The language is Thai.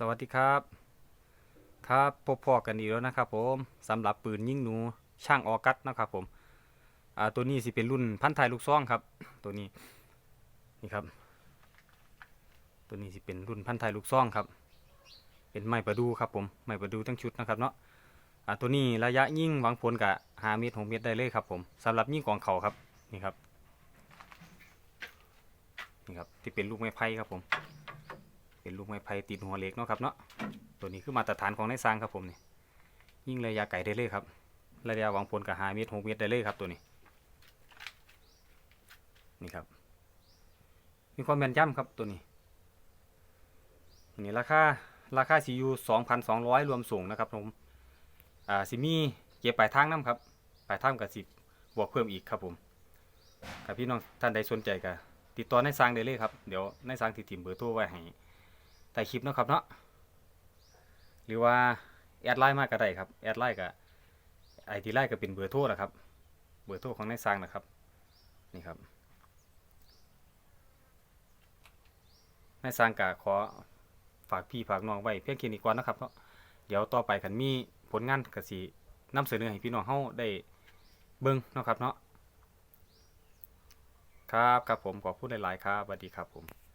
สวัสดีครับ ครับพบพอกันอีกแล้วนะครับผมสำหรับปืนยิงหนูช่างออกัสนะครับผมอ่าตัวนี้สิเป็นรุ่นพันท้ายลูกซองครับ ตัวนี้นี่ครับ ตัวนี้สิเป็นรุ่นพันท้ายลูกซองครับ เป็นไม้ประดูครับผมไม้ประดูทั้งชุดนะครับเนาะอ่าตัวนี้ระยะยิงหวังผลกับหาเมตรหกเมตรได้เลยครับผมสำหรับยิงกองเขาครับนี่ครับนี่ครับที่เป็นลูกไม้ไผ่ครับผม เป็นลูกไม้ไผ่ติดหัวเหล็กเนาะครับเนาะตัวนี้คือมาตรฐานของในสร้างครับผมนี่ยิ่งระยะไกลได้เลยครับระยะวางผลกับหาเมตรหกเมตรได้เลยครับตัวนี้ นี่ครับ มีความแม่นยำครับตัวนี้นี่ราคาราคาซียูสองพันสองร้อยรวมส่งนะครับผมอ่าซิมีเก็บปลายทางน้ำครับปลายทางกับสิบบวกเพิ่มอีกครับผมถ้าพี่น้องท่านใดสนใจก็ติดต่อในสร้างได้เลยครับ เดี๋ยวในสร้างติดติมเบอร์โทรไว้ให้ ใต้คลิปเนาะครับเนาะหรือว่าแอดไลน์มากก็ได้ครับแอดไลน์กับไอดีไลน์ก็เป็นเบอร์โทรนะครับ เบอร์โทรของนายสร้างนะครับนี่ครับนายสร้างกะขอฝากพี่ฝากน้องไว้เพียงแค่นี้ก่อนนะครับเนาะเดี๋ยวต่อไปกันมีผลงานกสินำเสนอให้พี่น้องเฮาได้เบิ่งเนาะครับเนาะครับครับผมขอพูดหลายๆครับสวัสดีครับผม